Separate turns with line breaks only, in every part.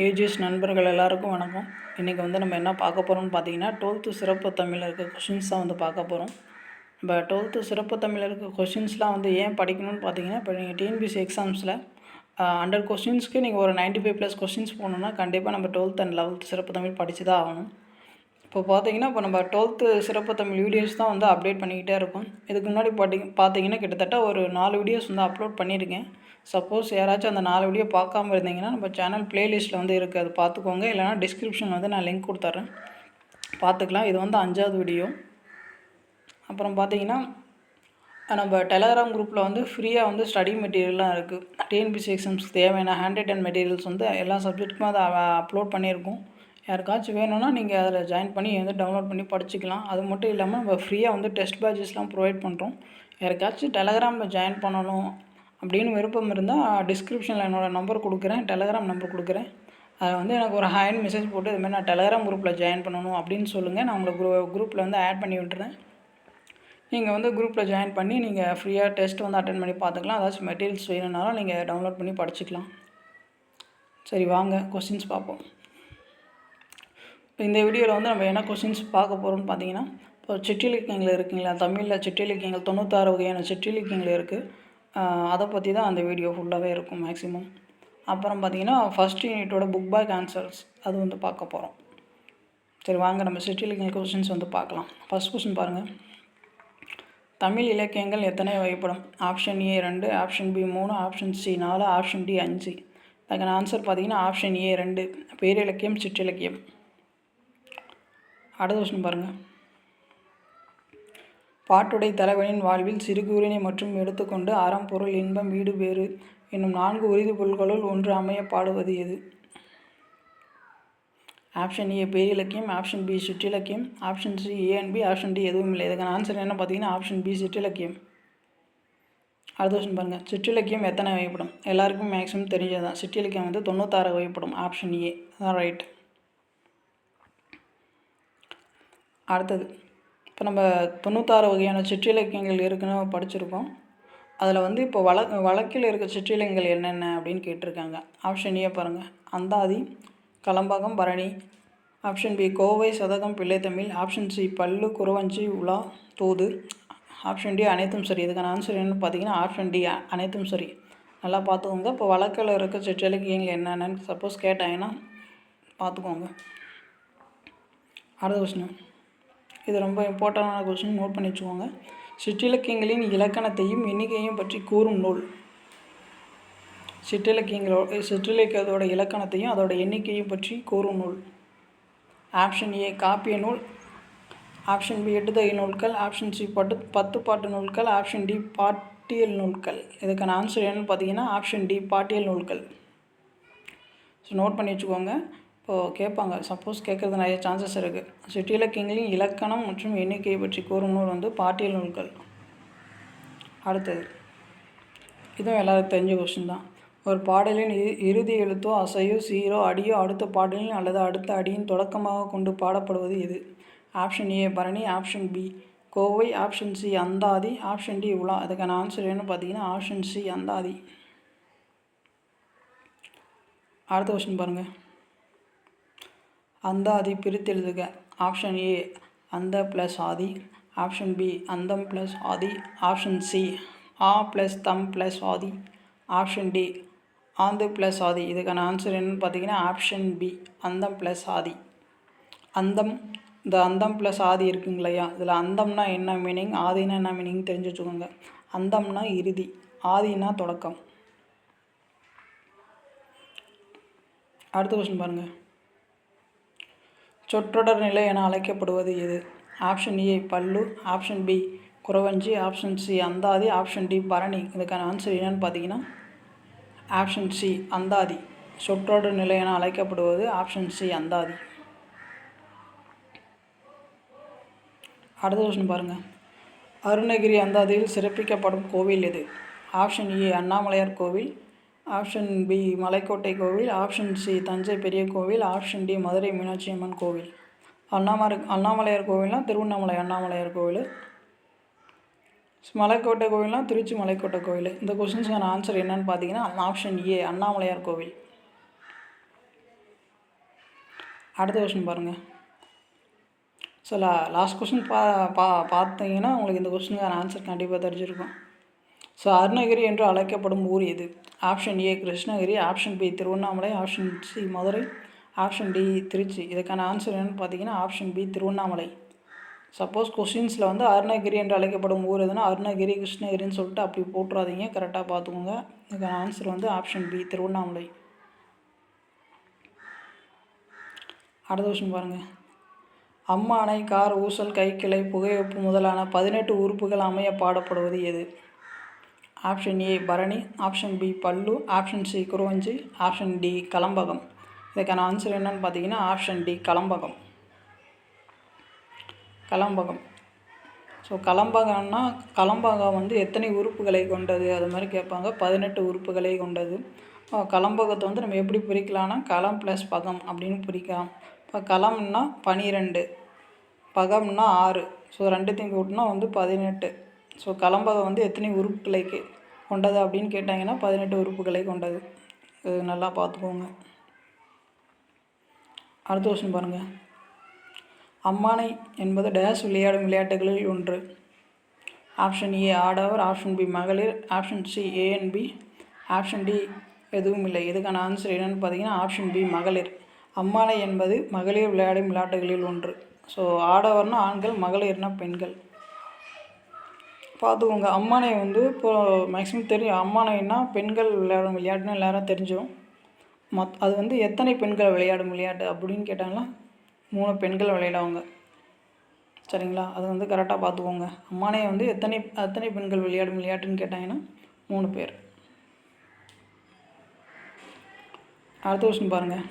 AGS நண்பர்கள் எல்லாருக்கும் வணக்கம். இன்றைக்கி வந்து நம்ம என்ன பார்க்க போகிறோம்னு பார்த்தீங்கன்னா டுவெல்த்து சிறப்பு தமிழில் இருக்க கொஷின்ஸ் தான் வந்து பார்க்க போகிறோம் இப்போ டுவெல்த்து சிறப்பு தமிழில் இருக்க கொஷின்ஸ்லாம் வந்து ஏன் படிக்கணும்னு பார்த்தீங்கன்னா இப்போ நீங்கள் டிஎன்பிசி எக்ஸாம்ஸில் ஹண்ட்ரட் கொஷின்ஸ்க்கு நீங்கள் ஒரு 95 ஃபைவ் ப்ளஸ் கொஷின்ஸ் போகணுன்னா கண்டிப்பாக நம்ம டுவெல்த் அண்ட் லெவல்த் சிறப்பு தமிழ் படித்து தான் ஆகணும். இப்போ பார்த்தீங்கன்னா இப்போ நம்ம டுவெல்த்து சிறப்பு தமிழ் வீடியோஸ் தான் வந்து அப்டேட் பண்ணிக்கிட்டே இருக்கோம். இதுக்கு முன்னாடி பாட்டி பார்த்தீங்கன்னா கிட்டத்தட்ட ஒரு நாலு வீடியோஸ் வந்து அப்லோட் பண்ணியிருக்கேன். சப்போஸ் யாராச்சும் அந்த நாலு வீடியோ பார்க்காம இருந்தீங்கன்னா நம்ம சேனல் ப்ளேலிஸ்ட்டில் வந்து இருக்குது அது பார்த்துக்கோங்க. இல்லைனா டிஸ்கிரிப்ஷனில் வந்து நான் லிங்க் கொடுத்துட்றேன் பார்த்துக்கலாம். இது வந்து அஞ்சாவது வீடியோ அப்புறம் பார்த்தீங்கன்னா நம்ம டெலகிராம் குரூப்பில் வந்து ஃப்ரீயாக வந்து ஸ்டடி மெட்டீரியல்லாம் இருக்குது டிஎன்பிசி எக்ஸாம்ஸ்க்கு தேவையான ஹேண்ட் ரிட்டன் மெட்டீரியல்ஸ் வந்து எல்லா சப்ஜெக்ட்டுக்கும் அதை அப்லோட் பண்ணியிருக்கோம். யாருக்காச்சும் வேணும்னா நீங்கள் அதில் ஜாயின் பண்ணி வந்து டவுன்லோட் பண்ணி படிச்சுக்கலாம். அது மட்டும் இல்லாமல் நம்ம ஃப்ரீயாக வந்து டெஸ்ட் பேட்சஸ்லாம் ப்ரொவைட் பண்ணுறோம் யாருக்காச்சும் டெலகிராமில் ஜாயின் பண்ணணும். அப்படின்னு விருப்பம் இருந்தால் டிஸ்கிரிப்ஷனில் என்னோடய நம்பர் கொடுக்குறேன் டெலகிராம் நம்பர் கொடுக்குறேன். அதை வந்து எனக்கு ஒரு ஹாயின் மெசேஜ் போட்டு இதுமாதிரி நான் டெலகிராம் குரூப்பில் ஜாயின் பண்ணணும் அப்படின்னு சொல்லுங்கள் நான் உங்களை குரூ குரூப்பில் வந்து ஆட் பண்ணி விட்டுறேன். நீங்கள் வந்து குரூப்பில் ஜாயின் பண்ணி நீங்கள் ஃப்ரீயாக டெஸ்ட் வந்து அட்டன் பண்ணி பார்த்துக்கலாம். ஏதாச்சும் மெட்டீரியல்ஸ் வேணும்னாலும் நீங்கள் டவுன்லோட் பண்ணி படிச்சுக்கலாம். சரி வாங்க கொஸ்டின்ஸ் பார்ப்போம். இப்போ இந்த வீடியோவில் வந்து நம்ம என்ன கொஸ்டின்ஸ் பார்க்க போகிறோம்னு பார்த்தீங்கன்னா இப்போ சிற்றிலக்கியங்கள் இருக்குங்களா? தமிழில் சிற்றிலக்கியங்கள் தொண்ணூத்தாறு வகையான சிற்றிலக்கியங்கள் இருக்குது அதை பற்றி தான் அந்த வீடியோ ஃபுல்லாகவே இருக்கும் மேக்ஸிமம் அப்புறம் பார்த்தீங்கன்னா ஃபஸ்ட் யூனிட்டோட புக் பேக் ஆன்சர்ஸ் அது வந்து பார்க்க போகிறோம் சரி வாங்க நம்ம சிற்றிலக்கியங்கள் கொஸ்டின்ஸ் வந்து பார்க்கலாம். ஃபஸ்ட் கொஷின் பாருங்கள் தமிழ் இலக்கியங்கள் எத்தனை வகைப்படும்? ஆப்ஷன் ஏ ரெண்டு ஆப்ஷன் பி மூணு ஆப்ஷன் சி நாலு ஆப்ஷன் டி அஞ்சு. அதுக்கான ஆன்சர் பார்த்தீங்கன்னா ஆப்ஷன் ஏ ரெண்டு. பேரிலக்கியம் சிற்றிலக்கியம். அடுத்த கொஷின் பாருங்கள் பாட்டுடை தலைவனின் வாழ்வில் சிறுகுறினை மற்றும் எடுத்துக்கொண்டு அறம் பொருள் இன்பம் வீடு வேறு என்னும் நான்கு உறுதி பொருள்களுள் ஒன்று அமைய பாடுவது எது? ஆப்ஷன் ஏ பேரிலக்கியம் option B சுற்றிலக்கியம். Option C A and B. Option D எதுவும் இல்லை. இதுக்கான ஆன்சர் என்ன பார்த்தீங்கன்னா ஆப்ஷன் பி சிற்றிலக்கியம். அடுத்த கொஸ்டின் பாருங்கள் சிற்றிலக்கியம் எத்தனை வகைப்படும்? எல்லாருக்கும் மேக்ஸிமம் தெரிஞ்சது தான். சிற்றிலக்கியம் வந்து தொண்ணூத்தாறு வகைப்படும். Option A. அதான் ரைட் அடுத்தது. இப்போ நம்ம தொண்ணூத்தாறு வகையான சிற்றிலக்கியங்கள் இருக்குன்னு படிச்சிருக்கோம். அதில் வந்து இப்போ வழ வழக்கில் இருக்க சிற்றிலங்கள் என்னென்ன அப்படின்னு கேட்டிருக்காங்க. ஆப்ஷன் ஏ பாருங்கள் அந்தாதி கலம்பாக்கம் பரணி. ஆப்ஷன் பி கோவை சதகம் பிள்ளைத்தமிழ் ஆப்ஷன் சி பல்லு குறவஞ்சி உலா தூது. ஆப்ஷன் டி அனைத்தும் சரி. இதுக்கான ஆன்சர் என்னன்னு பார்த்தீங்கன்னா ஆப்ஷன் டி அனைத்தும் சரி. நல்லா பார்த்துக்கோங்க. இப்போ வழக்கில் இருக்க சிற்றிலக்கியங்கள் என்னென்னு சப்போஸ் கேட்டாங்கன்னா பார்த்துக்கோங்க. அடுத்த கொஸ்டின் இது ரொம்ப இம்பார்ட்டண்டான கொஸ்டின் நோட் பண்ணி வச்சுக்கோங்க. சிற்றிலக்கியங்களின் இலக்கணத்தையும் எண்ணிக்கையும் பற்றி கூறும் நூல். சிற்றிலக்கியங்களோ சிற்றிலக்கியத்தோட இலக்கணத்தையும் அதோட எண்ணிக்கையும் பற்றி கூறும் நூல். ஆப்ஷன் ஏ காப்பிய நூல். ஆப்ஷன் பி எட்டுத்தொகை நூல்கள். ஆப்ஷன் சி பட்டு பத்து பாட்டு நூல்கள். ஆப்ஷன் டி பாட்டியல் நூல்கள். இதுக்கான ஆன்சர் என்னன்னு பார்த்தீங்கன்னா ஆப்ஷன் டி பாட்டியல் நூல்கள். ஸோ நோட் பண்ணி வச்சுக்கோங்க. இப்போது கேட்பாங்க சப்போஸ் கேட்குறது நிறைய சான்சஸ் இருக்குது சிற்றிலக்கியங்களின் இலக்கணம் மற்றும் எண்ணிக்கையை பற்றி கூறும் நூல் வந்து பாட்டியல் நூல்கள். அடுத்தது இதுவும் எல்லாருக்கும் தெரிஞ்ச கொஸ்டின் தான். ஒரு பாடலின் இறுதி எழுத்தோ அசையோ சீரோ அடியோ அடுத்த பாடலின் அல்லது அடுத்த அடியின் தொடக்கமாக கொண்டு பாடப்படுவது எது ஆப்ஷன் ஏ பரணி. ஆப்ஷன் பி கோவை. ஆப்ஷன் சி அந்தாதி. ஆப்ஷன் டி உலா. அதுக்கான ஆன்சர் என்ன பார்த்தீங்கன்னா ஆப்ஷன் சி அந்தாதி. அடுத்த கொஸ்டின் பாருங்கள் அந்தாதி பிரித்து எழுதுக ஆப்ஷன் ஏ அந்த ப்ளஸ் ஆதி. ஆப்ஷன் பி அந்தம் ப்ளஸ் ஆதி. ஆப்ஷன் சி ஆ ப்ளஸ் தம் ப்ளஸ் ஆதி. ஆப்ஷன் டி ஆந்து ப்ளஸ் ஆதி. இதுக்கான ஆன்சர் என்னன்னு பார்த்தீங்கன்னா ஆப்ஷன் பி அந்தம் ப்ளஸ் ஆதி. அந்தம் இந்த அந்தம் ப்ளஸ் ஆதி இருக்குங்களையா இதில் அந்தம்னா என்ன மீனிங் ஆதினா என்ன மீனிங் தெரிஞ்சு வச்சுக்கோங்க. அந்தம்னா இறுதி ஆதினா தொடக்கம். அடுத்த கொஸ்டின் பாருங்கள் சொற்றொடர் நிலை என அழைக்கப்படுவது எது ஆப்ஷன் ஏ பல்லு. ஆப்ஷன் பி குறவஞ்சி. ஆப்ஷன் சி அந்தாதி. ஆப்ஷன் டி பரணி. இதுக்கான ஆன்சர் என்னன்னு பார்த்தீங்கன்னா ஆப்ஷன் சி அந்தாதி. சொற்றொடர் நிலை என அழைக்கப்படுவது ஆப்ஷன் சி அந்தாதி. அடுத்த கொஸ்டின் பாருங்கள் அருணகிரி அந்தாதியில் சிறப்பிக்கப்படும் கோவில் எது? ஆப்ஷன் ஏ அண்ணாமலையார் கோவில். ஆப்ஷன் பி மலைக்கோட்டை கோவில். ஆப்ஷன் சி தஞ்சை பெரிய கோவில். ஆப்ஷன் டி மதுரை மீனாட்சி அம்மன் கோவில். அண்ணாமலை அண்ணாமலையார் கோவில்னால் திருவண்ணாமலை அண்ணாமலையார் கோவில். மலைக்கோட்டை கோவில்னால் திருச்சி மலைக்கோட்டை கோவில். இந்த கொஸ்டின்ஸுக்கான ஆன்சர் என்னன்னு பார்த்தீங்கன்னா ஆப்ஷன் ஏ அண்ணாமலையார் கோவில். அடுத்த கொஷின் பாருங்கள் ஸோ லா லாஸ்ட் கொஷின் பா பா பார்த்தீங்கன்னா உங்களுக்கு இந்த கொஸ்டினுக்கான ஆன்சர் கண்டிப்பாக தெரிஞ்சிருக்கும். ஸோ அருணகிரி என்று அழைக்கப்படும் ஊர் எது? Option A Krishnagiri. Option B Tiruvannamalai. Option C Madurai. Option D Tiruchi. இதுக்கான ஆன்சர் என்னென்னு பார்த்தீங்கன்னா ஆப்ஷன் பி திருவண்ணாமலை. சப்போஸ் கொஷின்ஸில் வந்து அருணகிரி என்று அழைக்கப்படும் ஊர் எதுனா அருணகிரி கிருஷ்ணகிரின்னு சொல்லிட்டு அப்படி போட்டுறாதீங்க. கரெக்டாக பார்த்துக்கோங்க. இதுக்கான ஆன்சர் வந்து ஆப்ஷன் பி திருவண்ணாமலை. அடுத்த கொஷின் பாருங்கள் அம்மானை கார் ஊசல் கைக்கிளை புகையொப்பு முதலான பதினெட்டு உறுப்புகள் அமைய பாடப்படுவது எது? ஆப்ஷன் ஏ பரணி ஆப்ஷன் பி பல்லு ஆப்ஷன் சி குருவஞ்சி ஆப்ஷன் டி கலம்பகம். இதுக்கான ஆன்சர் என்னன்னு பார்த்தீங்கன்னா ஆப்ஷன் டி கலம்பகம். கலம்பகம். ஸோ கலம்பகம்னா கலம்பகம் வந்து எத்தனை உறுப்புகளை கொண்டது? அது மாதிரி கேட்பாங்க. பதினெட்டு உறுப்புகளை கொண்டது. கலம்பகத்தை வந்து நம்ம எப்படி பிரிக்கலாம்னா களம் ப்ளஸ் பகம் அப்படின்னு பிரிக்கலாம். இப்போ களம்னா பனிரெண்டு பகம்னா ஆறு. ஸோ ரெண்டுத்தையும் கூட்டினா வந்து பதினெட்டு. ஸோ கலம்பகம் வந்து எத்தனை உறுப்புகளை கொண்டது அப்படின்னு கேட்டாங்கன்னா பதினெட்டு உறுப்புகளை கொண்டது. இது நல்லா பார்த்துக்கோங்க. அடுத்த கொஸ்டின் பாருங்கள் அம்மானை என்பது டேஸ் விளையாடும் விளையாட்டுகளில் ஒன்று. ஆப்ஷன் ஏ ஆடவர் ஆப்ஷன் பி மகளிர். Option C A and B option D எதுவும் இல்லை. இதுக்கான ஆன்சர் என்னென்னு பார்த்தீங்கன்னா ஆப்ஷன் பி மகளிர். அம்மானை என்பது மகளிர் விளையாடும் விளையாட்டுகளில் ஒன்று. ஸோ ஆடவர்னா ஆண்கள் மகளிர்னா பெண்கள். பார்த்துக்கோங்க அம்மானை வந்து இப்போது மேக்ஸிமம் தெரியும். அம்மானைன்னா பெண்கள் விளையாடும் விளையாட்டுன்னு எல்லாரும் தெரிஞ்சிடும் மத் அது வந்து எத்தனை பெண்கள் விளையாடும் விளையாட்டு அப்படின்னு கேட்டாங்கன்னா மூணு பெண்கள் விளையாடுவாங்க. சரிங்களா? அது வந்து கரெக்டாக பார்த்துக்கோங்க. அம்மானையை வந்து எத்தனை எத்தனை பெண்கள் விளையாடும் விளையாட்டுன்னு கேட்டாங்கன்னா மூணு பேர். அடுத்த கொஸ்டின் பாருங்கள்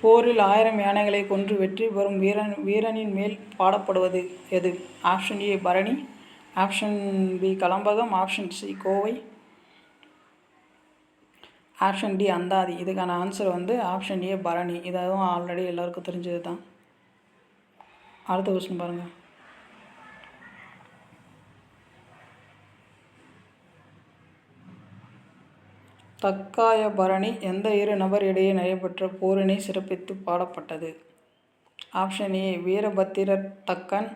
போரில் ஆயிரம் யானைகளை கொன்று வெற்றி பெறும் வீரன் வீரனின் மேல் பாடப்படுவது எது? ஆப்ஷன் ஏ பரணி ஆப்ஷன் பி கலம்பகம். ஆப்ஷன் சி கோவை. ஆப்ஷன் டி அந்தாதி. இதுக்கான ஆன்சர் வந்து ஆப்ஷன் ஏ பரணி. இதாகவும் ஆல்ரெடி எல்லாருக்கும் தெரிஞ்சது தான் அடுத்த கொஸ்டின் பாருங்கள் தக்காய பரணி எந்த இரு நபர் இடையே நடைபெற்ற போரினை சிறப்பித்து பாடப்பட்டது? Option A Veerabhadrar Thakkan.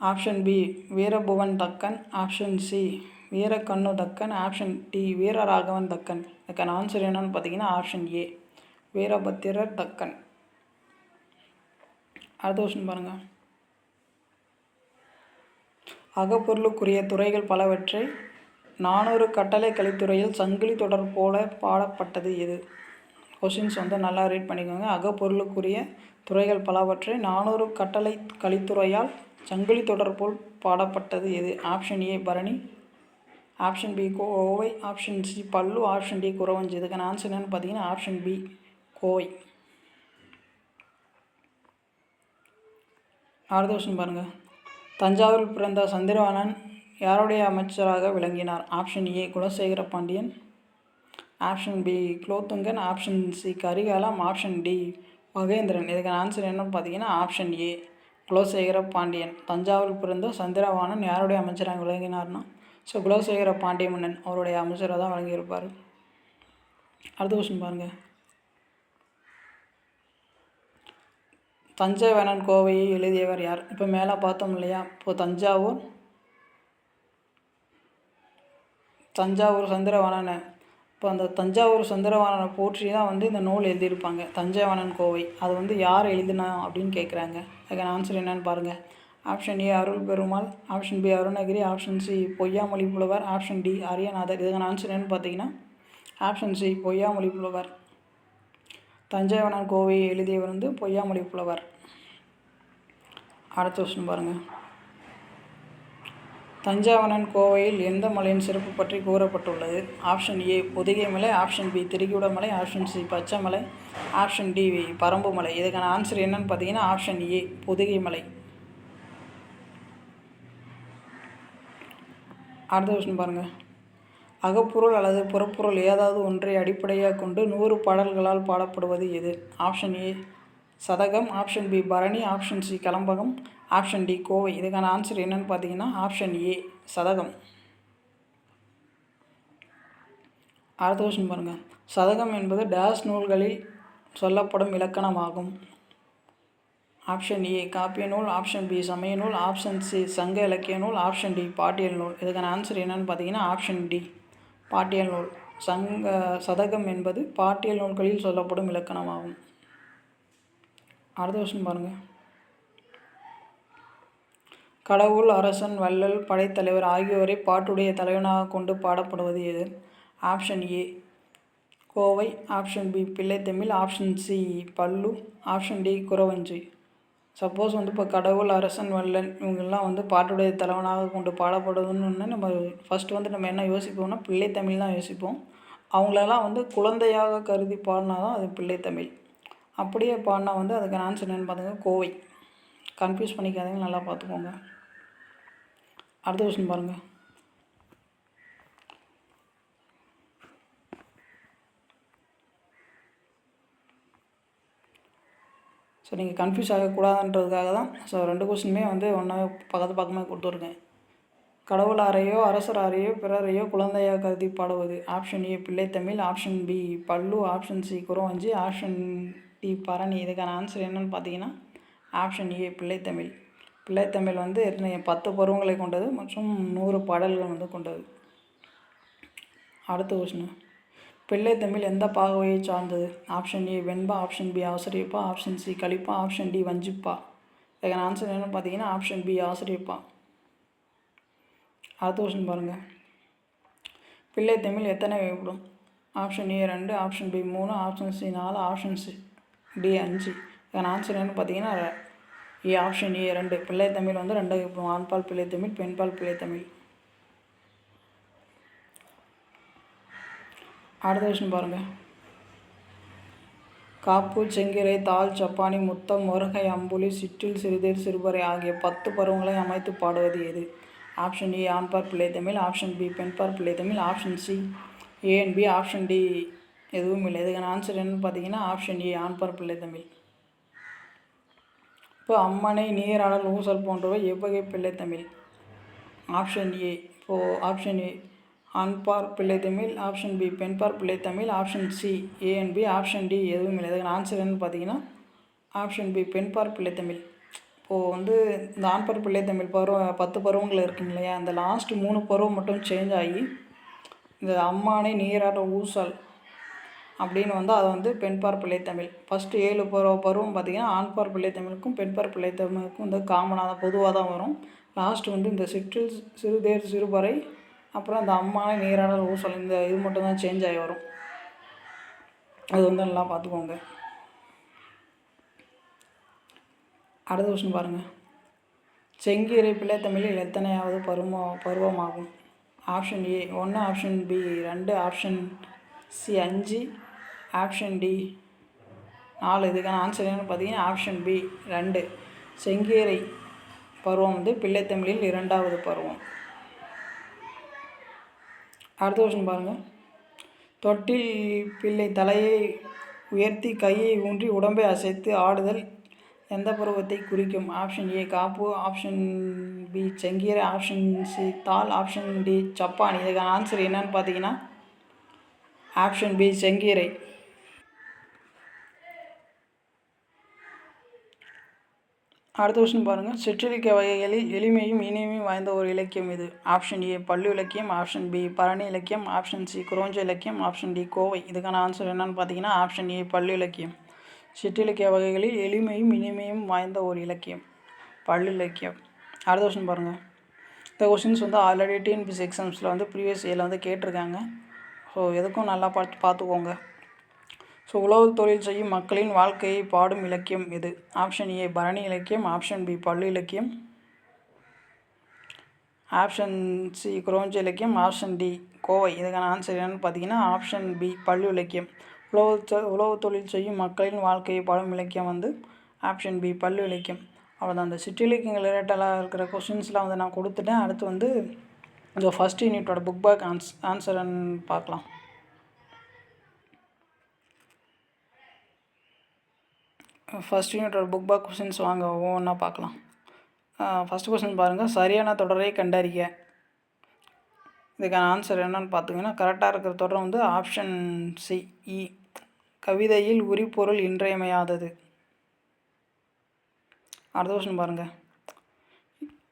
Option B Veerabuvan Thakkan. Option C Veerakannu Thakkan. Option D Veeraraghavan Thakkan. இதுக்கான ஆன்சர் என்னன்னு பார்த்தீங்கன்னா ஆப்ஷன் ஏ வீரபத்திரர் தக்கன். அடுத்த கொஸ்டின் பாருங்கள் அகப்பொருளுக்குரிய துறைகள் பலவற்றை நானூறு கட்டளை கலித்துறையில் சங்கிலி தொடர் போல பாடப்பட்டது எது? கொஷின்ஸ் வந்து நல்லா ரீட் பண்ணிக்கோங்க. அகப்பொருளுக்குரிய துறைகள் பலவற்றை நானூறு கட்டளை கலித்துறையால் சங்கிலி தொடர் போல் பாடப்பட்டது எது? ஆப்ஷன் ஏ பரணி. ஆப்ஷன் பி கோவை. ஆப்ஷன் சி பல்லு. ஆப்ஷன் டி குறவஞ்சி. இதுக்கான ஆன்சர் என்னென்னு பார்த்தீங்கன்னா ஆப்ஷன் பி கோவை. அடுத்த கொஸ்டின் பாருங்கள் தஞ்சாவூரில் பிறந்த சந்திரவாணன் யாருடைய அமைச்சராக விளங்கினார்? Option A Kulasekara Pandiyan. Option B Kulothungan. Option C Karikalan. Option D Mahendran. இதுக்கான ஆன்சர் என்னன்னு பார்த்தீங்கன்னா ஆப்ஷன் ஏ குலசேகர பாண்டியன். தஞ்சாவூரில் பிறந்த சந்திரவாணன் யாருடைய அமைச்சராக விளங்கினார்னா? ஸோ குலசேகர பாண்டிய மன்னன் அவருடைய அமைச்சராக தான் வழங்கியிருப்பார் அடுத்த கொஸ்டின் பாருங்கள் தஞ்சை வேணன் கோவையை எழுதியவர் யார்? இப்போ மேலே பார்த்தோம் இல்லையா? இப்போது தஞ்சாவூர் தஞ்சாவூர் சந்திரவாணனை இப்போ அந்த தஞ்சாவூர் சுந்தரவாணனை போற்றி தான் வந்து இந்த நூல் எழுதியிருப்பாங்க. தஞ்சாவணன் கோவை. அது வந்து யார் எழுதினா அப்படின்னு கேட்குறாங்க. அதுக்கான ஆன்சர் என்னன்னு பாருங்கள் option A Arul Perumal. Option B Arunagiri. Option C Poyyamozhi புலவர். Option D Ariyanathar. இதுக்கான ஆன்சர் என்னன்னு பார்த்தீங்கன்னா ஆப்ஷன் சி பொய்யாமொழி புலவர். தஞ்சாவணன் கோவையை எழுதியவர் வந்து பொய்யாமொழி புலவர். அடுத்த கொஸ்டின் பாருங்கள் தஞ்சாவனன் கோவையில் எந்த மலையின் சிறப்பு பற்றி கூறப்பட்டுள்ளது? ஆப்ஷன் ஏ பொதிகை மலை. Option B திருக்கிவிடமலை option C Pachaimalai option D Parambu மலை. இதுக்கான ஆன்சர் என்னன்னு பார்த்தீங்கன்னா ஆப்ஷன் ஏ பொதிகை மலை. அடுத்த கொஸ்டின் பாருங்கள் அகப்பொருள் அல்லது புறப்பொருள் ஏதாவது ஒன்றை அடிப்படையாக கொண்டு நூறு பாடல்களால் பாடப்படுவது எது? ஆப்ஷன் ஏ சதகம் ஆப்ஷன் பி பரணி ஆப்ஷன் சி கலம்பகம் ஆப்ஷன் டி கோவை. இதுக்கான ஆன்சர் என்னன்னு பார்த்தீங்கன்னா ஆப்ஷன் ஏ சதகம். அடுத்த கொஸ்டின் பாருங்கள் சதகம் என்பது டேஸ் நூல்களில் சொல்லப்படும் இலக்கணமாகும். ஆப்ஷன் ஏ காப்பிய நூல். ஆப்ஷன் பி சமய நூல். ஆப்ஷன் சி சங்க இலக்கிய நூல். ஆப்ஷன் டி பாட்டியல் நூல். இதுக்கான ஆன்சர் என்னன்னு பார்த்தீங்கன்னா ஆப்ஷன் டி பாட்டியல் நூல். சங்க சதகம் என்பது பாட்டியல் நூல்களில் சொல்லப்படும் இலக்கணமாகும். அடுத்த வருஷம் பாருங்கள் கடவுள் அரசன் வள்ளல் படைத்தலைவர் ஆகியோரை பாட்டுடைய தலைவனாக கொண்டு பாடப்படுவது எது? ஆப்ஷன் ஏ கோவை. ஆப்ஷன் பி பிள்ளைத்தமிழ். ஆப்ஷன் சி பல்லு. ஆப்ஷன் டி குறவஞ்சி. சப்போஸ் வந்து இப்போ கடவுள் அரசன் வல்லன் இவங்கெல்லாம் வந்து பாட்டுடைய தலைவனாக கொண்டு பாடப்படுதுன்னு நம்ம ஃபஸ்ட்டு வந்து நம்ம என்ன யோசிப்போம்னா பிள்ளைத்தமிழ் தான் யோசிப்போம். அவங்களெல்லாம் வந்து குழந்தையாக கருதி பாடினா தான் அது பிள்ளைத்தமிழ். அப்படியே பாடினா வந்து அதுக்கு ஆன்சர் என்னென்னு பார்த்துங்க கோவை. கன்ஃபியூஸ் பண்ணிக்காதீங்க நல்லா பார்த்துக்கோங்க. அடுத்த கொஸ்டின் பாருங்கள் ஸோ நீங்கள் கன்ஃபியூஸ் ஆகக்கூடாதுன்றதுக்காக தான் ஸோ ரெண்டு கொஸ்டினுமே வந்து ஒன்றாவே பக்கத்து பக்கமாக கொடுத்துருக்கேன். கடவுளாரையோ அரசராரையோ பிறரையோ குழந்தையாக கருதி பாடுவது. ஆப்ஷன் ஏ பிள்ளைத்தமிழ் ஆப்ஷன் பி பல்லு. ஆப்ஷன் சி குறவஞ்சி. ஆப்ஷன் டி பரணி. இதுக்கான ஆன்சர் என்னென்னு பார்த்தீங்கன்னா ஆப்ஷன் ஏ பிள்ளைத்தமிழ் பிள்ளைத்தமிழ் வந்து பத்து பருவங்களை கொண்டது மற்றும் நூறு பாடல்கள் வந்து கொண்டது. அடுத்த கொஸ்டின் பிள்ளைத்தமிழ் எந்த பாகவையை சார்ந்தது? ஆப்ஷன் ஏ வெண்பா. ஆப்ஷன் பி ஆசிரியப்பா. ஆப்ஷன் சி கழிப்பா ஆப்ஷன் டி வஞ்சிப்பா. இதுக்கான ஆன்சர் என்னென்னு பார்த்தீங்கன்னா ஆப்ஷன் பி ஆசிரியப்பா. அடுத்த கொஸ்டின் பாருங்கள் பிள்ளைத்தமிழ் எத்தனை வகைப்படும்? ஆப்ஷன் ஏ ரெண்டு ஆப்ஷன் பி மூணு ஆப்ஷன் சி நாலு ஆப்ஷன் சி டி அஞ்சு. இதுக்கான ஆன்சர் என்னென்னு பார்த்தீங்கன்னா ஏ ஆப்ஷன் ஏ ரெண்டு. பிள்ளை தமிழ் வந்து ரெண்டு ஆண்பால் பிள்ளை தமிழ் பெண்பால் பிள்ளை தமிழ். அடுத்த விஷயம் பாருங்கள் காப்பு செங்கிரை தாள் சப்பானி முத்தம் முருகை அம்புலி சிற்றில் சிறுதேர் சிறுபறை ஆகிய பத்து பருவங்களை அமைத்து பாடுவது எது? ஆப்ஷன் ஏ ஆண்பார் பிள்ளை தமிழ். ஆப்ஷன் பி பெண்பார் பிள்ளை Tamil. Option C A and B. Option D எதுவும் இல்லை. இதுக்கான ஆன்சர் என்னன்னு பார்த்தீங்கன்னா ஆப்ஷன் ஏ ஆண்பார் பிள்ளை தமிழ். இப்போ அம்மனை நீராடல் ஊசல் போன்றவை எவ்வகை பிள்ளைத்தமிழ் ஆப்ஷன் ஏ இப்போது option A ஆண்பார் Pillaitamil option B பெண்பார் பிள்ளைத்தமிழ் option C A and B. Option D எதுவும் இல்லை. இதுக்கு ஆன்சர் என்னன்னு பார்த்தீங்கன்னா ஆப்ஷன் பி பெண்பார் பிள்ளைத்தமிழ் இப்போது வந்து இந்த ஆண்பார் பிள்ளைத்தமிழ் பருவம் பத்து பருவங்கள் இருக்குங்க இல்லையா? அந்த லாஸ்ட்டு மூணு பருவம் மட்டும் சேஞ்ச் ஆகி இந்த அம்மானை நீராட ஊசல் அப்படின்னு வந்து அதை வந்து பெண்பார் பிள்ளை தமிழ். ஃபஸ்ட்டு ஏழு பருவ பருவம் பார்த்திங்கன்னா ஆண்பார் பிள்ளை தமிழுக்கும் பெண்பார் பிள்ளை தமிழுக்கும் வந்து காமனாக தான் பொதுவாக தான் வரும். லாஸ்ட் வந்து இந்த சிற்றில் சிறுதேர் சிறுபறை அப்புறம் அந்த அம்மான நீராடல் ஊசல் இந்த இது மட்டும் தான் சேஞ்ச் ஆகி வரும். அது வந்து நல்லா பார்த்துக்கோங்க. அடுத்த கொஸ்டின் பாருங்கள் செங்கீரை பிள்ளை தமிழில் எத்தனையாவது பருவம் பருவமாகும்? ஆப்ஷன் ஏ ஒன்று ஆப்ஷன் பி ரெண்டு. ஆப்ஷன் சி அஞ்சு. ஆப்ஷன் டி நாலு. இதுக்கான ஆன்சர் என்னென்னு பார்த்தீங்கன்னா ஆப்ஷன் பி ரெண்டு. செங்கீரை பருவம் வந்து பிள்ளைத்தமிழில் இரண்டாவது பருவம். அடுத்த வருஷம் பாருங்கள் தொட்டில் பிள்ளை தலையை உயர்த்தி கையை ஊன்றி உடம்பை அசைத்து ஆடுதல் எந்த பருவத்தை குறிக்கும்? ஆப்ஷன் ஏ காப்பு. ஆப்ஷன் பி செங்கீரை ஆப்ஷன் சி தால் ஆப்ஷன் டி சப்பான் இதுக்கான ஆன்சர் என்னன்னு பார்த்தீங்கன்னா ஆப்ஷன் பி செங்கீரை அடுத்த கொஸ்டின் பாருங்கள் சிற்றிலக்கிய வகைகளில் எளிமையும் இனிமையும் வாய்ந்த ஒரு இலக்கியம் இது. ஆப்ஷன் ஏ பள்ளு இலக்கியம். ஆப்ஷன் பி பரணி இலக்கியம். ஆப்ஷன் சி குரோஞ்ச இலக்கியம். ஆப்ஷன் டி கோவை. இதுக்கான ஆன்சர் என்னன்னு பார்த்தீங்கன்னா ஆப்ஷன் ஏ பள்ளு இலக்கியம். சிற்றிலக்கிய வகைகளில் எளிமையும் இனிமையும் வாய்ந்த ஒரு இலக்கியம். பள்ளு இலக்கியம். அடுத்த கொஷின் பாருங்கள் இந்த கொஷின்ஸ் வந்து ஆல்ரெடி டிஎன்பிசி எக்ஸாம்ஸில் வந்து ப்ரீவியஸ் இயரில் வந்து கேட்டிருக்காங்க. ஸோ எதுக்கும் நல்லா பார்த்து பார்த்துக்கோங்க. ஸோ உழவு தொழில் செய்யும் மக்களின் வாழ்க்கையை பாடும் இலக்கியம் எது? ஆப்ஷன் ஏ பரணி இலக்கியம். ஆப்ஷன் பி பள்ளு இலக்கியம். ஆப்ஷன் சி குரோஞ்சி இலக்கியம். ஆப்ஷன் டி கோவை. இதுக்கான ஆன்சர் என்னென்னு பார்த்தீங்கன்னா ஆப்ஷன் பி பள்ளு இலக்கியம். உழவு உழவு தொழில் செய்யும் மக்களின் வாழ்க்கையை பாடும் இலக்கியம் வந்து ஆப்ஷன் பி பல்லு இலக்கியம். அவ்வளோதான் அந்த சிற்றிலக்கியங்கள் ரிலேட்டடாக இருக்கிற கொஷின்ஸ்லாம் வந்து நான் கொடுத்துட்டேன். அடுத்து வந்து இந்த ஃபஸ்ட் யூனிட்டோட புக் பேக் ஆன்ஸ் ஆன்சர்ன்னு பார்க்கலாம். ஃபஸ்ட் யூனிட்டோட புக் பேக் கொஷின்ஸ் வாங்க ஒவ்வொன்றா பார்க்கலாம். ஃபஸ்ட் கொஷின் பாருங்கள் சரியான தொடரை கண்டறிய இதுக்கான ஆன்சர் என்னன்னு பார்த்தீங்கன்னா கரெக்டாக இருக்கிற தொடர் வந்து ஆப்ஷன் சி இ கவிதையில் உரிப்பொருள் இன்றியமையாதது. அடுத்த கொஸ்டின் பாருங்கள்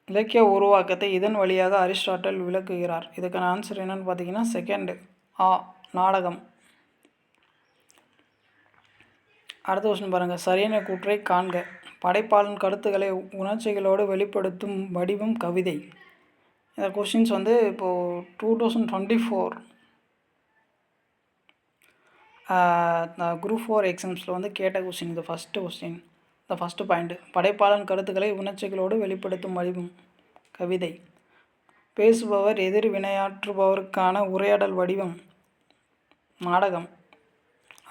இலக்கிய உருவாக்கத்தை இதன் வழியாக அரிஸ்டாட்டல் விளக்குகிறார். இதுக்கான ஆன்சர் என்னன்னு பார்த்தீங்கன்னா செகண்டு ஆ நாடகம். அடுத்த கொஸ்டின் பாருங்கள் சரியான கூற்றை காண்க. படைப்பாளன் கருத்துக்களை உணர்ச்சிகளோடு வெளிப்படுத்தும் வடிவம் கவிதை. இந்த கொஷின்ஸ் வந்து இப்போது two thousand twenty four group four எக்ஸாம்ஸில் வந்து கேட்ட கொஸ்டின் இது ஃபஸ்ட்டு கொஸ்டின் இந்த ஃபஸ்ட்டு பாயிண்ட்டு படைப்பாளன் கருத்துக்களை உணர்ச்சிகளோடு வெளிப்படுத்தும் வடிவம் கவிதை. பேசுபவர் எதிர் வினையாற்றுபவருக்கான உரையாடல் வடிவம் நாடகம்.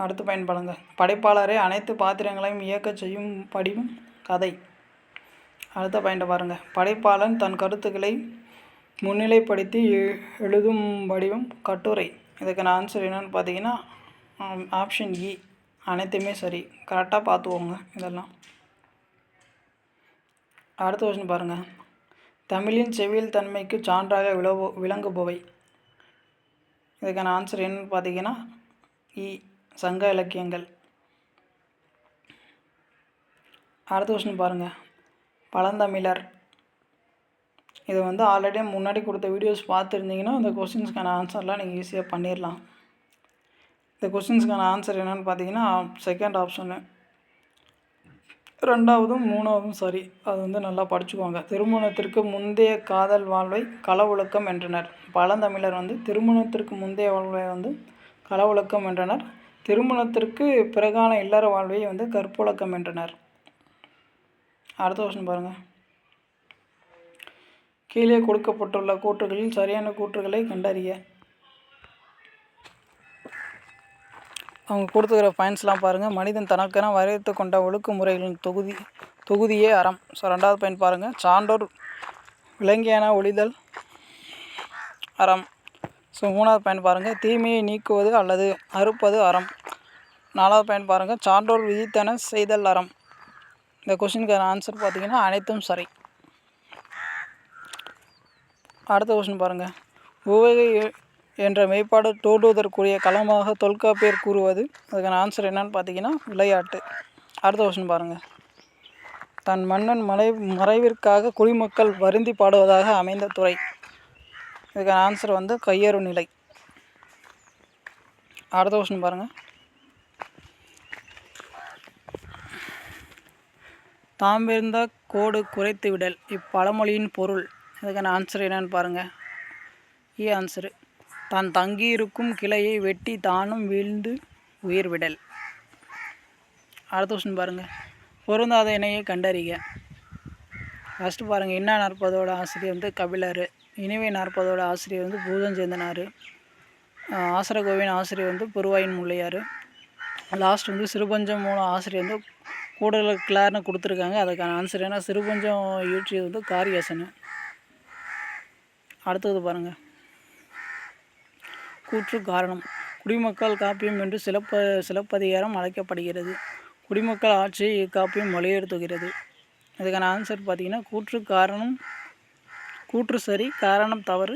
அடுத்து பயன்படுங்க படைப்பாளரை அனைத்து பாத்திரங்களையும் இயக்கச் செய்யும் வடிவம் கதை. அடுத்த பாயிண்ட்டை பாருங்கள் படைப்பாளன் தன் கருத்துக்களை முன்னிலைப்படுத்தி எழுதும் வடிவம் கட்டுரை. இதுக்கான ஆன்சர் என்னென்னு பார்த்தீங்கன்னா ஆப்ஷன் இ e. அனைத்துமே சரி. கரெக்டாக பார்த்துக்கோங்க இதெல்லாம். அடுத்த கொஸ்டின் பாருங்கள் தமிழின் செவியல் தன்மைக்கு சான்றாக விளவு விளங்குபவை. இதுக்கான ஆன்சர் என்னன்னு பார்த்தீங்கன்னா இ சங்க இலக்கியங்கள். அடுத்த கொஸ்டின் பாருங்கள் பழந்தமிழர். இது வந்து ஆல்ரெடி முன்னாடி கொடுத்த வீடியோஸ் பார்த்துருந்தீங்கன்னா அந்த கொஸ்டின்ஸ்க்கான ஆன்சர்லாம் நீங்கள் ஈஸியாக பண்ணிடலாம் இந்த கொஸ்டின்ஸ்க்கான ஆன்சர் என்னென்னு பார்த்தீங்கன்னா செகண்ட் ஆப்ஷனு ரெண்டாவதும் மூணாவதும் சரி. அது வந்து நல்லா படிச்சுக்கோங்க. திருமணத்திற்கு முந்தைய காதல் வாழ்வை களவுழக்கம் என்றனர். பழந்தமிழர் வந்து திருமணத்திற்கு முந்தைய வாழ்வை வந்து களவுழக்கம் என்றனர். திருமணத்திற்கு பிறகான இல்லற வாழ்வை வந்து கற்பொழக்கம் என்றனர். அடுத்த வருஷம் பாருங்கள் கீழே கொடுக்கப்பட்டுள்ள கூற்றுகளில் சரியான கூற்றுகளை கண்டறிய. அவங்க கொடுத்துக்கிற பாயிண்ட்ஸ்லாம் பாருங்கள் மனிதன் தனக்கென வரையறுத்து கொண்ட ஒழுக்குமுறைகளின் தொகுதி தொகுதியே அறம். ஸோ ரெண்டாவது பாயிண்ட் பாருங்கள் சான்றோர் விலங்கியான ஒளிதல் அறம். ஸோ மூணாவது பாயிண்ட் பாருங்கள் தீமையை நீக்குவது அல்லது அறுப்பது அறம். நாலாவது பாயிண்ட் பாருங்கள் சான்றோர் விதித்தன செய்தல் அறம். இந்த கொஷினுக்கான ஆன்சர் பார்த்திங்கன்னா அனைத்தும் சரி. அடுத்த கொஸ்டின் பாருங்கள் உவகை என்ற மெய்ப்பாடு தோன்றுவதற்குரிய களமாக தொல்காப்பியர் கூறுவது அதுக்கான ஆன்சர் என்னன்னு பார்த்தீங்கன்னா விளையாட்டு. அடுத்த கொஸ்டின் பாருங்கள் தன் மன்னன் மறை மறைவிற்காக குடிமக்கள் வருந்தி பாடுவதாக அமைந்த துறை. இதுக்கான ஆன்சர் வந்து கையறு நிலை. அடுத்த கொஸ்டின் பாருங்கள் தாம்பிருந்த கோடு குறைத்து விடல் இப்பழமொழியின் பொருள் அதுக்கான ஆன்சர் என்னென்னு பாருங்கள் ஏ e ஆன்சரு தான் தங்கியிருக்கும் கிளையை வெட்டி தானும் வீழ்ந்து உயிர் விடல். அடுத்த கொஸ்டின் பாருங்கள் பொருந்தாத இணையை கண்டறிக. ஃபஸ்ட்டு பாருங்கள் இன்னா நாற்பதோட ஆசிரியர் வந்து கபிலர். இனிவை நாற்பதோட ஆசிரியர் வந்து பூதஞ்சேந்தனார் ஆசரகோவின் ஆசிரியர் வந்து புருவாயின் முள்ளையார். லாஸ்ட் வந்து சிறுபஞ்சம் மூலம் ஆசிரியர் வந்து கூடுதல் கிளார்னு கொடுத்துருக்காங்க. அதுக்கான ஆன்சர் ஏன்னா சிறுபஞ்சம் இயற்றியது வந்து காரியாசனு. அடுத்தது பாருங்கள் கூற்று காரணம். குடிமக்கள் காப்பியம் என்று சிலப்ப சிலப்பதிகாரம் அழைக்கப்படுகிறது. குடிமக்கள் ஆட்சியை இக்காப்பியம் வலியுறுத்துகிறது. இதுக்கான ஆன்சர் பார்த்திங்கன்னா கூற்று காரணம் கூற்று சரி காரணம் தவறு.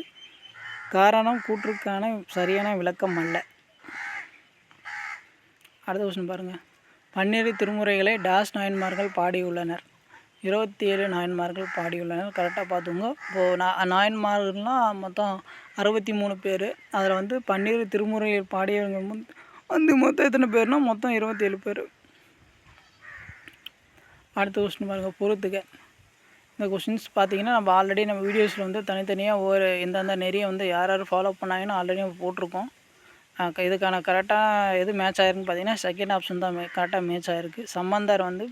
காரணம் கூற்றுக்கான சரியான விளக்கம் அல்ல. அடுத்த கொஸ்டின் பாருங்கள் பன்னிரு திருமுறைகளை டாஸ் நாயன்மார்கள் பாடியுள்ளனர். இருபத்தி ஏழு நாயன்மார்கள் பாடியுள்ளனர். கரெக்டாக பார்த்துங்க இப்போது நான் நாயன்மார்கள்னால் மொத்தம் அறுபத்தி மூணு பேர். அதில் வந்து பன்னிரு திருமுறைகள் பாடியவங்க வந்து மொத்தம் எத்தனை பேர்னா மொத்தம் இருபத்தி ஏழு பேர். அடுத்த கொஸ்டின் பாருங்கள் பொறுத்துக்க இந்த கொஸ்டின்ஸ் பார்த்தீங்கன்னா நம்ம ஆல்ரெடி நம்ம வீடியோஸில் வந்து தனித்தனியாக ஒவ்வொரு எந்தெந்த நெறியை வந்து யார் யார் ஃபாலோ பண்ணாங்கன்னு ஆல்ரெடி போட்டிருக்கோம். இதுக்கான கரெக்டாக எது மேட்ச் ஆயிருக்குன்னு பார்த்தீங்கன்னா செகண்ட் ஆப்ஷன் தான் மே கரெக்டாக மேட்ச் ஆகிருக்கு சம்பந்தர் வந்து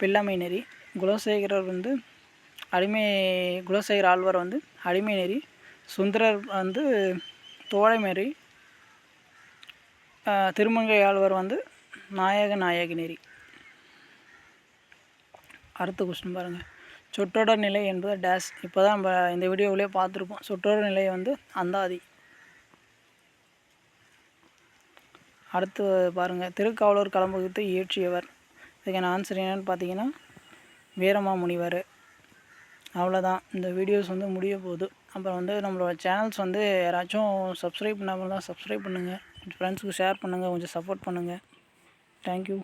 பிள்ளமை நெறி. குலசேகரர் வந்து அடிமை குலசேகர ஆழ்வார் வந்து அடிமை நெறி சுந்தரர் வந்து தோழை நெறி திருமங்கை ஆழ்வார் வந்து நாயக நாயகி நெறி. அடுத்த கொஸ்டின் பாருங்கள் சொற்றொடர் நிலை என்பது டேஸ் இப்போ தான் நம்ம இந்த வீடியோவிலே பார்த்துருப்போம். சொற்றொடர் நிலை வந்து அந்தாதி. அடுத்து பாருங்கள் திருக்காவலூர் களம்பகத்தை இயற்றியவர். இதுக்கான ஆன்சர் என்னென்னு பார்த்தீங்கன்னா வீரமா முனிவர். அவ்வளோதான் இந்த வீடியோஸ் வந்து முடிய போகுது. அப்புறம் வந்து நம்மளோட சேனல்ஸ் வந்து யாராச்சும் சப்ஸ்கிரைப் பண்ணாமல் தான் சப்ஸ்கிரைப் பண்ணுங்கள் கொஞ்சம் ஃப்ரெண்ட்ஸுக்கு ஷேர் பண்ணுங்கள் கொஞ்சம் சப்போர்ட் பண்ணுங்கள் தேங்க்யூ